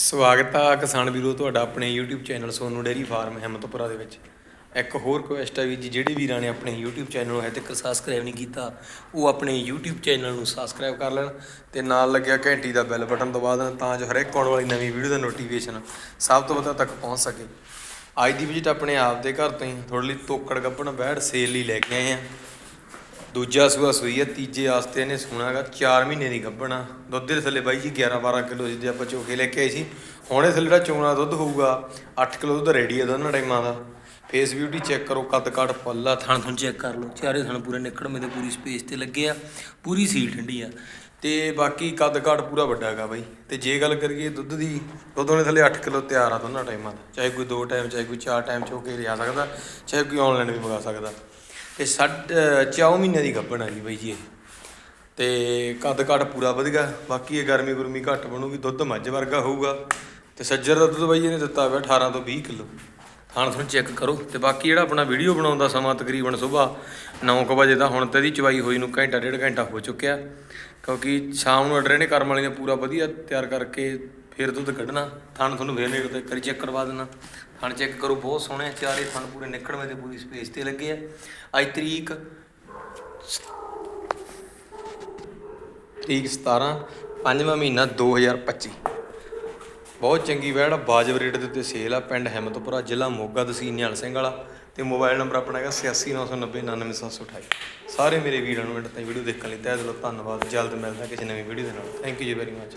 ਸਵਾਗਤ ਆ ਕਿਸਾਨ ਵੀਰੋ ਤੁਹਾਡਾ ਆਪਣੇ YouTube channel Sonu dairy farm Himmatpura ਦੇ ਵਿੱਚ। ਇੱਕ ਹੋਰ ਰਿਕੁਐਸਟ ਹੈ ਵੀ ਜੀ, ਜਿਹੜੇ ਵੀਰਾਂ ਨੇ ਆਪਣੇ YouTube ਚੈਨਲ ਨੂੰ ਹਜੇ ਤੱਕ ਸਬਸਕ੍ਰਾਈਬ ਨਹੀਂ ਕੀਤਾ, ਉਹ ਆਪਣੇ YouTube ਚੈਨਲ ਨੂੰ ਸਬਸਕ੍ਰਾਈਬ ਕਰ ਲੈਣ ਤੇ ਨਾਲ ਲੱਗਿਆ ਘੰਟੀ ਦਾ ਬੈਲ ਬਟਨ ਦਬਾ ਦੇਣ ਤਾਂ ਜੋ ਹਰੇਕ ਆਉਣ ਵਾਲੀ ਨਵੀਂ ਵੀਡੀਓ ਦਾ ਨੋਟੀਫਿਕੇਸ਼ਨ ਸਭ ਤੋਂ ਵੱਧ ਤੱਕ ਪਹੁੰਚ ਸਕੇ। ਅੱਜ ਦੀ ਵਿਜ਼ਿਟ ਆਪਣੇ ਆਪ ਦੇ ਘਰ ਤੋਂ ਹੀ ਥੋੜੀ ਲਈ ਤੋਕੜ ਗੱਪਣ ਬੈੜ ਸੇਲ ਲਈ ਲੈ ਕੇ ਆਏ ਆ ਦੂਜਾ ਸੂਆ ਸੂਈ ਹੈ ਤੀਜੇ ਆਸਤੇ ਨੇ ਸੁਣਾਗਾ 4 ਮਹੀਨੇ ਦੀ ਗੱਭਣਾ। ਦੁੱਧ ਦੇ ਥੱਲੇ ਬਾਈ ਜੀ 11 12 ਕਿਲੋ ਜਿੱਦੇ ਆਪਾਂ ਚੋਕੇ ਲੈ ਕੇ ਆਏ ਸੀ। ਹੁਣੇ ਥੱਲੇ ਜਿਹੜਾ ਚੋਣਾ ਦੁੱਧ ਹੋਊਗਾ 8 ਕਿਲੋ ਦੁੱਧ ਰੈਡੀ ਹੈ ਦੋਨਾਂ ਟਾਈਮਾਂ ਦਾ। ਫੇਸ ਬਿਊਟੀ ਚੈੱਕ ਕਰੋ, ਕੱਦ ਕਾਠ ਪੱਲਾ ਥਣ ਥਣ ਚੈੱਕ ਕਰ ਲਓ। ਚਾਰੇ ਥਣ ਪੂਰੇ ਨਿਕੜਵੇਂ ਤੇ ਪੂਰੀ ਸਪੇਸ ਤੇ ਲੱਗੇ ਆ, ਪੂਰੀ ਸੀਲ ਠੰਡੀ ਆ। ਤੇ ਬਾਕੀ ਕੱਦ ਕਾਠ ਪੂਰਾ ਵੱਡਾ ਹੈਗਾ ਬਾਈ। ਤੇ ਜੇ ਗੱਲ ਕਰੀਏ ਦੁੱਧ ਦੀ, ਦੁੱਧ ਉਹਨੇ ਥੱਲੇ 8 ਕਿਲੋ ਤਿਆਰ ਆ ਦੋਨਾਂ ਟਾਈਮਾਂ ਦਾ। ਚਾਹੇ ਕੋਈ ਦੋ ਟਾਈਮ, ਚਾਹੇ ਕੋਈ ਚਾਰ ਟਾਈਮ ਚੋਕੇ ਲਿਆ ਸਕਦਾ, ਚਾਹੇ ਕੋਈ ਆਨਲਾਈਨ ਵੀ ਮੰਗਾ ਸਕਦਾ। ਤੇ ਸਾਡ 4 ਮਹੀਨੇ ਦੀ ਗੱਭਣ ਆ ਜੀ ਬਾਈ ਜੀ ਇਹ। ਤੇ ਕੱਦ ਕਾਠ ਪੂਰਾ ਵਧੀਆ ਬਾਕੀ ਇਹ ਗਰਮੀ ਗੁਰਮੀ ਘੱਟ ਬਣੂਗੀ, ਦੁੱਧ ਮੱਝ ਵਰਗਾ ਹੋਊਗਾ। ਤੇ ਸੱਜਰ ਦਾ ਦੁੱਧ ਬਾਈ ਇਹਨੇ ਦਿੱਤਾ ਹੋਇਆ 18 ਤੋਂ 20 ਕਿਲੋ। ਥਾਣ ਤੁਹਾਨੂੰ ਚੈੱਕ ਕਰੋ ਤੇ ਬਾਕੀ ਜਿਹੜਾ ਆਪਣਾ ਵੀਡੀਓ ਬਣਾਉਣ ਦਾ ਸਮਾਂ ਤਕਰੀਬਨ ਸਵੇਰ 9:00 ਵਜੇ ਦਾ ਹੁਣ ਤੇ ਇਹਦੀ ਚਵਾਈ ਹੋਈ ਨੂੰ ਘੰਟਾ ਡੇਢ ਘੰਟਾ ਹੋ ਚੁੱਕਿਆ। ਕਿਉਂਕਿ ਸ਼ਾਮ ਨੂੰ ਆਰਡਰ ਇਹਨੇ ਕਰਮ ਵਾਲੀ ਨੇ ਪੂਰਾ ਵਧੀਆ ਤਿਆਰ ਕਰਕੇ ਫਿਰ ਦੁੱਧ ਕੱਢਣਾ। ਥਣ ਤੁਹਾਨੂੰ ਫੇਰ ਨੇੜੇ ਤੇ ਕਰੀ ਚੈੱਕ ਕਰਵਾ ਦੇਣਾ। ਥਣ ਚੈੱਕ ਕਰੋ ਬਹੁਤ ਸੋਹਣੇ ਆ, ਚਾਰੇ ਥਣ ਪੂਰੇ ਨਿਕੜਵੇਂ ਤੇ ਪੂਰੀ ਸਪੇਸ ਤੇ ਲੱਗੇ ਆ। ਅੱਜ ਤਰੀਕ ਤਰੀਕ 17 ਪੰਜਵਾਂ ਮਹੀਨਾ 2025 ਬਹੁਤ ਚੰਗੀ ਵੈੜ ਆ, ਵਾਜਬ ਰੇਟ ਦੇ ਉੱਤੇ ਸੇਲ ਆ ਪਿੰਡ ਹਿੰਮਤਪੁਰਾ ਜ਼ਿਲ੍ਹਾ ਮੋਗਾ ਤਹਿਸੀਲ ਨਿਹਾਲ ਸਿੰਘ ਵਾਲਾ ਤੇ ਮੋਬਾਈਲ ਨੰਬਰ ਆਪਣਾ ਹੈਗਾ 8699099728 ਸਾਰੇ ਮੇਰੇ ਵੀਰਾਂ ਨੂੰ ਮਿੰਟ ਤਾਈਂ ਵੀਡੀਓ ਦੇਖਣ ਲਈ ਤਹਿ ਦਿਲੋਂ ਧੰਨਵਾਦ ਜਲਦ ਮਿਲਦਾ ਕਿਸੇ ਨਵੀਂ ਵੀਡੀਓ ਦੇ ਨਾਲ। Thank you ji very much